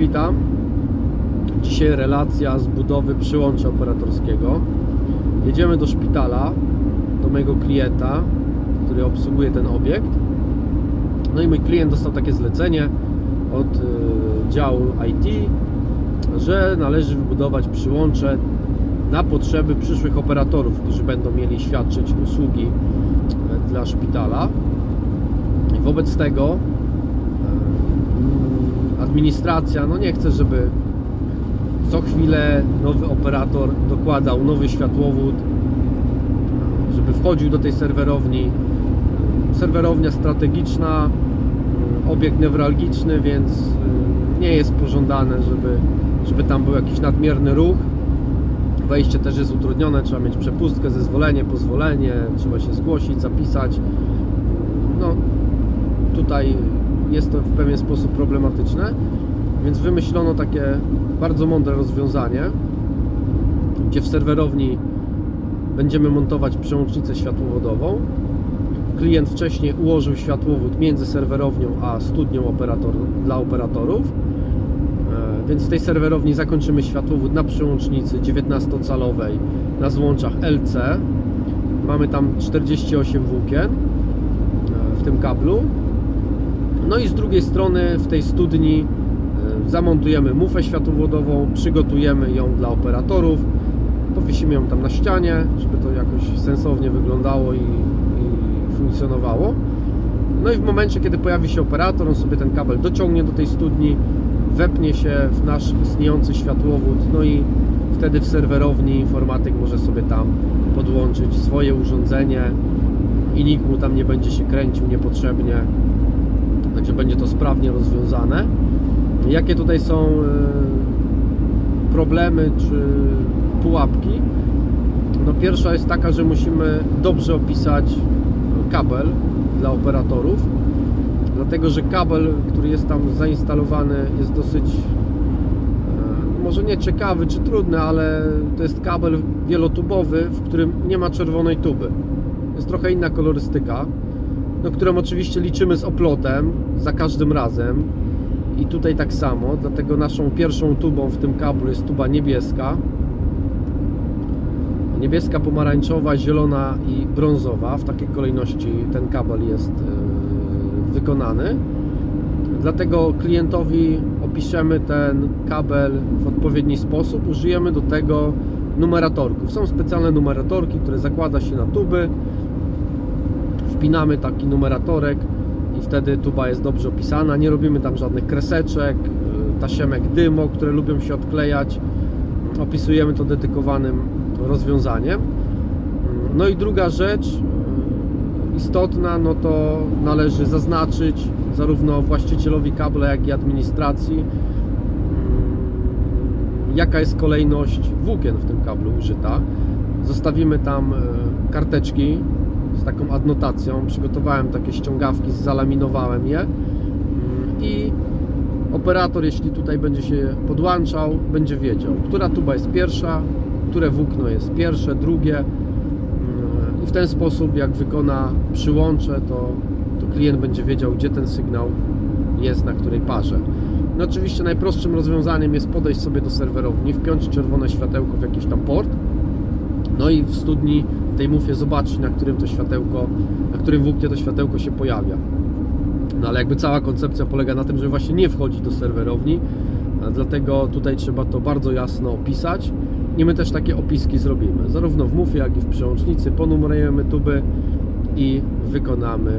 witam. Dzisiaj relacja z budowy przyłącza operatorskiego. Jedziemy do szpitala, do mojego klienta, który obsługuje ten obiekt. No i mój klient dostał takie zlecenie od y, działu IT, że należy wybudować przyłącze na potrzeby przyszłych operatorów, którzy będą mieli świadczyć usługi e, dla szpitala. I wobec tego administracja no nie chce, żeby co chwilę nowy operator dokładał nowy światłowód, żeby wchodził do tej serwerowni. Serwerownia strategiczna, obiekt newralgiczny, więc y, nie jest pożądane, żeby, żeby tam był jakiś nadmierny ruch. Wejście też jest utrudnione, trzeba mieć przepustkę, zezwolenie, pozwolenie, trzeba się zgłosić, zapisać. No, tutaj jest to w pewien sposób problematyczne, więc wymyślono takie bardzo mądre rozwiązanie, gdzie w serwerowni będziemy montować przełącznicę światłowodową. Klient wcześniej ułożył światłowód między serwerownią a studnią operator, dla operatorów. E, Więc w tej serwerowni zakończymy światłowód na przełącznicy 19-calowej na złączach LC. Mamy tam 48 włókien e, w tym kablu. No i z drugiej strony w tej studni e, zamontujemy mufę światłowodową, przygotujemy ją dla operatorów, powiesimy ją tam na ścianie, żeby to jakoś sensownie wyglądało i, i funkcjonowało. No i w momencie, kiedy pojawi się operator, on sobie ten kabel dociągnie do tej studni, wepnie się w nasz istniejący światłowód, no i wtedy w serwerowni informatyk może sobie tam podłączyć swoje urządzenie i nikt mu tam nie będzie się kręcił niepotrzebnie. Także będzie to sprawnie rozwiązane. Jakie tutaj są e, problemy czy pułapki? No pierwsza jest taka, że musimy dobrze opisać kabel dla operatorów, dlatego że kabel, który jest tam zainstalowany jest dosyć e, może nie ciekawy czy trudny, ale to jest kabel wielotubowy, w którym nie ma czerwonej tuby. Jest trochę inna kolorystyka, no, którą oczywiście liczymy z oplotem za każdym razem. I tutaj tak samo, dlatego naszą pierwszą tubą w tym kablu jest tuba niebieska. Niebieska, pomarańczowa, zielona i brązowa. W takiej kolejności ten kabel jest e, wykonany. Dlatego klientowi opiszemy ten kabel w odpowiedni sposób. Użyjemy do tego numeratorków. Są specjalne numeratorki, które zakłada się na tuby. Wpinamy taki numeratorek i wtedy tuba jest dobrze opisana. Nie robimy tam żadnych kreseczek, y, tasiemek dymo, które lubią się odklejać. Opisujemy to dedykowanym rozwiązaniem. No i druga rzecz y, istotna, no to należy zaznaczyć zarówno właścicielowi kabla, jak i administracji, y, jaka jest kolejność włókien w tym kablu użyta. Zostawimy tam y, karteczki z taką adnotacją. Przygotowałem takie ściągawki, zalaminowałem je Mm, i operator, jeśli tutaj będzie się podłączał, będzie wiedział, która tuba jest pierwsza, które włókno jest pierwsze, drugie Mm, i w ten sposób, jak wykona przyłącze, to, to klient będzie wiedział, gdzie ten sygnał jest, na której parze. No oczywiście najprostszym rozwiązaniem jest podejść sobie do serwerowni, wpiąć czerwone światełko w jakiś tam port, no i w studni, w tej mufie zobaczyć, na którym to światełko, na którym włóknie to światełko się pojawia. No ale jakby cała koncepcja polega na tym, żeby właśnie nie wchodzić do serwerowni, dlatego tutaj trzeba to bardzo jasno opisać. I my też takie opiski zrobimy, zarówno w mufie, jak i w przełącznicy. Ponumerujemy tuby i wykonamy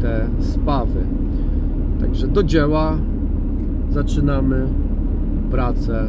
te spawy. Także do dzieła zaczynamy pracę